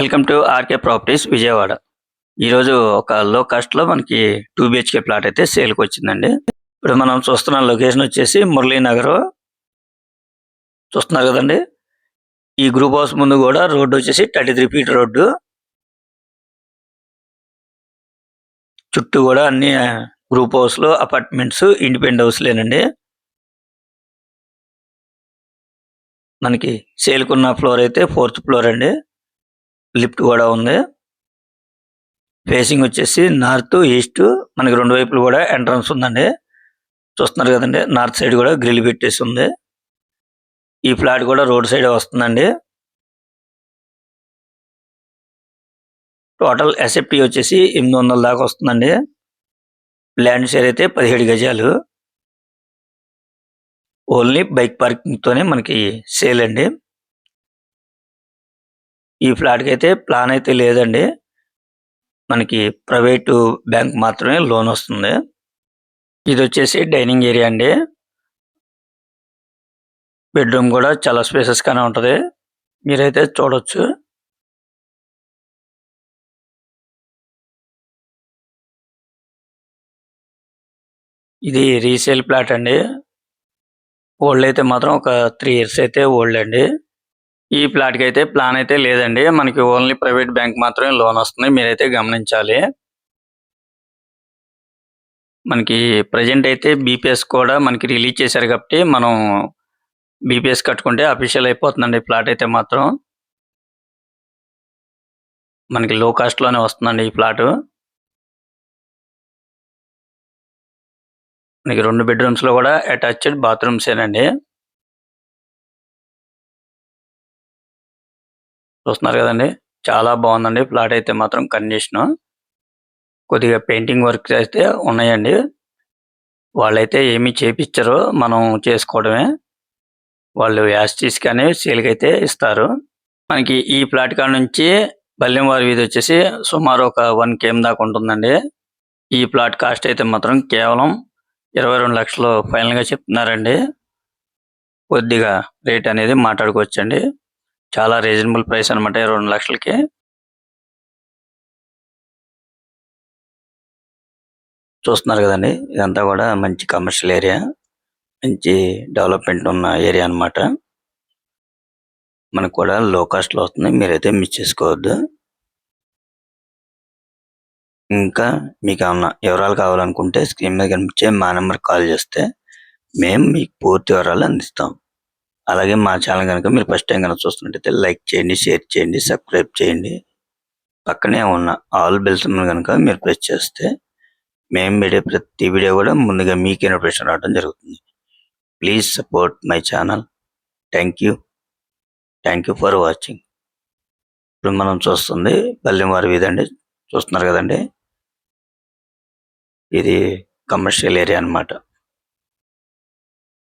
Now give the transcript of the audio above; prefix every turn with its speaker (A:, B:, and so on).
A: Welcome to RK properties Vijayawada. ఈరోజు ఒక లో కాస్ట్లో మనకి టూ బిహెచ్కే ప్లాట్ అయితే సేల్కి వచ్చిందండి. ఇప్పుడు మనం చూస్తున్న లొకేషన్ వచ్చేసి మురళీనగర్ చూస్తున్నారు కదండి? ఈ గ్రూప్ హౌస్ ముందు కూడా రోడ్డు వచ్చేసి థర్టీ త్రీ ఫీట్ రోడ్డు. చుట్టూ కూడా అన్ని గ్రూప్ హౌస్లు అపార్ట్మెంట్స్ ఇండిపెండెంట్ హౌస్లేనండి మనకి సేల్కున్న ఫ్లోర్ అయితే ఫోర్త్ ఫ్లోర్ అండి. లిఫ్ట్ కూడా ఉంది. ఫేసింగ్ వచ్చేసి నార్త్ ఈస్ట్ మనకి రెండు వైపులు కూడా ఎంట్రన్స్ ఉందండి. చూస్తున్నారు కదండి నార్త్ సైడ్ కూడా గ్రిల్ పెట్టేసి ఉంది ఈ ఫ్లాట్ కూడా రోడ్ సైడ్ వస్తుందండి. టోటల్ ఎస్ఎఫ్టీ వచ్చేసి ఎనిమిది వందల దాకా వస్తుందండి. ల్యాండ్ షేర్ అయితే పదిహేడు గజాలు. ఓన్లీ బైక్ పార్కింగ్తోనే మనకి సేల్ అండి. ఈ ఫ్లాట్కి అయితే ప్లాన్ అయితే లేదండి. మనకి ప్రైవేటు బ్యాంక్ మాత్రమే లోన్ వస్తుంది. ఇది వచ్చేసి డైనింగ్ ఏరియా అండి. బెడ్రూమ్ కూడా చాలా స్పేసెస్ ఉంటుంది ఉంటది. మీరైతే చూడొచ్చు. ఇది రీసేల్ ప్లాట్ అండి. ఓల్డ్ అయితే మాత్రం ఒక త్రీ ఇయర్స్ అయితే ఓల్డ్ అండి. ఈ ప్లాట్కి అయితే ప్లాన్ అయితే లేదండి. మనకి ఓన్లీ ప్రైవేట్ బ్యాంక్ మాత్రమే లోన్ వస్తుంది. మీరైతే గమనించాలి. మనకి ప్రజెంట్ అయితే బీపీఎస్ కూడా మనకి రిలీజ్ చేశారు కాబట్టి మనం బీపీఎస్ కట్టుకుంటే అఫీషియల్ అయిపోతుందండి ప్లాట్ అయితే మాత్రం. మనకి లో కాస్ట్లోనే వస్తుందండి ఈ ప్లాట్. మనకి రెండు బెడ్రూమ్స్లో కూడా అటాచ్డ్ బాత్రూమ్స్ చూస్తున్నారు కదండి. చాలా బాగుందండి. ప్లాట్ అయితే మాత్రం కండిషన్ కొద్దిగా పెయింటింగ్ వర్క్ అయితే ఉన్నాయండి. వాళ్ళైతే ఏమి చేపించరు మనం చేసుకోవడమే. వాళ్ళు యాస్టీస్ కానీ సేల్కి అయితే ఇస్తారు. మనకి ఈ ప్లాట్ కాడ నుంచి బల్లెంవారి వీధి వచ్చేసి సుమారు ఒక వన్ కేమ్ దాకా ఉంటుందండి. ఈ ప్లాట్ కాస్ట్ అయితే మాత్రం కేవలం ఇరవై రెండు లక్షలు ఫైనల్గా చెప్తున్నారండి. కొద్దిగా రేట్ అనేది మాట్లాడుకోవచ్చండి. చాలా రీజనబుల్ ప్రైస్ అనమాట రెండు లక్షలకి. చూస్తున్నారు కదండి ఇదంతా కూడా మంచి కమర్షియల్ ఏరియా మంచి డెవలప్మెంట్ ఉన్న ఏరియా అన్నమాట. మనకు కూడా లో కాస్ట్లో వస్తుంది మీరైతే మిస్ చేసుకోవద్దు. ఇంకా మీకు ఏమన్నా వివరాలు కావాలనుకుంటే స్క్రీన్ మీద కనిపించే మా నెంబర్ కాల్ చేస్తే మేము మీకు పూర్తి వివరాలు అందిస్తాం. అలాగే మా ఛానల్ కనుక మీరు ఫస్ట్ టైం కనుక చూస్తున్నట్టయితే లైక్ చేయండి షేర్ చేయండి సబ్స్క్రైబ్ చేయండి. పక్కనే ఉన్న ఆల్ బెల్స్ కనుక మీరు ప్రెస్ చేస్తే మేము వీడియో ప్రతి వీడియో కూడా ముందుగా మీకే నోటిఫికేషన్ రావడం జరుగుతుంది. Please support my channel. Thank you. Thank you for watching. ఇప్పుడు మనం చూస్తుంది బల్లెంవారి వీధి అండి. చూస్తున్నారు కదండి? ఇది కమర్షియల్ ఏరియా అన్నమాట.